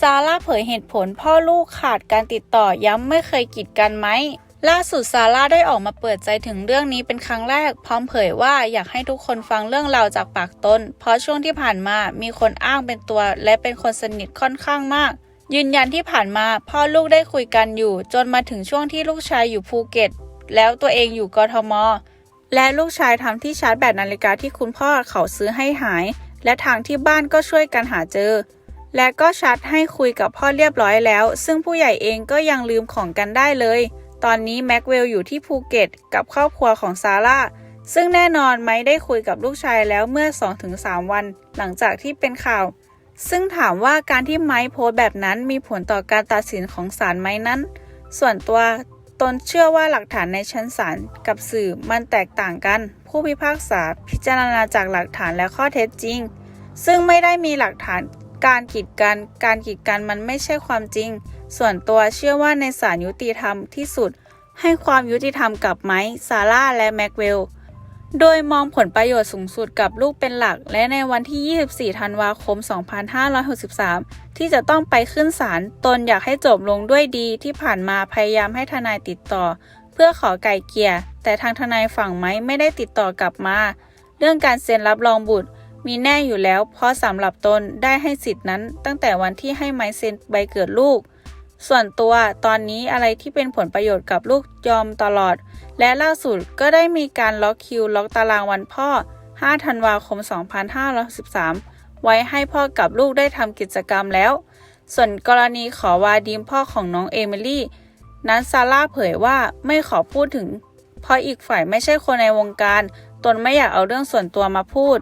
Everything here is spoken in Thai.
ซาร่าเผยเหตุผลพ่อลูกขาดการติดต่อย้ำไม่เคยกีดกันไหมล่าสุดซาร่าได้ออกมาเปิดใจถึงเรื่องนี้เป็นครั้งแรก พร้อมเผยว่าอยากให้ทุกคนฟังเรื่องราวจากปากตน เพราะช่วงที่ผ่านมามีคนอ้างเป็นตัว และเป็นคนสนิทค่อนข้างมาก ยืนยันที่ผ่านมาพ่อลูกได้คุยกันอยู่ จนมาถึงช่วงที่ลูกชายอยู่ภูเก็ต แล้วตัวเองอยู่กทม และลูกชายทำที่ชาร์จแบตนาฬิกาที่คุณพ่อเขาซื้อให้หาย และทางที่บ้านก็ช่วยกันหาเจอ และก็ชัดให้คุยกับพ่อเรียบร้อยแล้ว ซึ่งผู้ใหญ่เองก็ยังลืมของกันได้เลย ตอนนี้แม็กเวลอยู่ที่ภูเก็ตกับครอบครัวของซาร่า ซึ่งแน่นอนไม้ได้คุยกับลูกชายแล้วเมื่อ 2-3 วัน หลังจากที่เป็นข่าว ซึ่งถามว่าการที่ไม้โพสแบบนั้นมีผลต่อการตัดสินของศาลไหมนั้น ส่วนตัวตนเชื่อว่าหลักฐานในชั้นศาลกับสื่อมันแตกต่างกัน ผู้พิพากษาพิจารณาจากหลักฐานและข้อเท็จจริง ซึ่งไม่ได้มีหลักฐาน การกีดกัน การกีดกันมันไม่ใช่ความจริง ส่วนตัวเชื่อว่าในศาลยุติธรรมที่สุด ให้ความยุติธรรมกับไมค์ซาร่าและแม็กเวล โดยมองผลประโยชน์สูงสุดกับลูกเป็นหลัก และในวันที่ 24 ธันวาคม 2563 ที่จะต้องไปขึ้นศาล ตนอยากให้จบลงด้วยดีที่ผ่านมาพยายามให้ทนายติดต่อ เพื่อขอไก่เกลี่ย แต่ทางทนายฝั่งไม้ไม่ได้ติดต่อกลับมา เรื่องการเซ็นรับรองบุตร มีแน่อยู่แล้ว เพราะสำหรับตนได้ให้สิทธินั้นตั้งแต่วันที่ให้ไม้เซ็นใบเกิดลูก ส่วนตัวตอนนี้อะไรที่เป็นผลประโยชน์กับลูกยอมตลอด และล่าสุดก็ได้มีการล็อกคิวล็อกตารางวันพ่อ 5 ธันวาคม 2513 ไว้ให้พ่อกับลูกได้ทำกิจกรรมแล้ว ส่วนกรณีขอวาดีมพ่อของน้องเอมิลี่นั้นซาร่าเผยว่าไม่ขอพูดถึง เพราะอีกฝ่ายไม่ใช่คนในวงการ ตนไม่อยากเอาเรื่องส่วนตัวมาพูด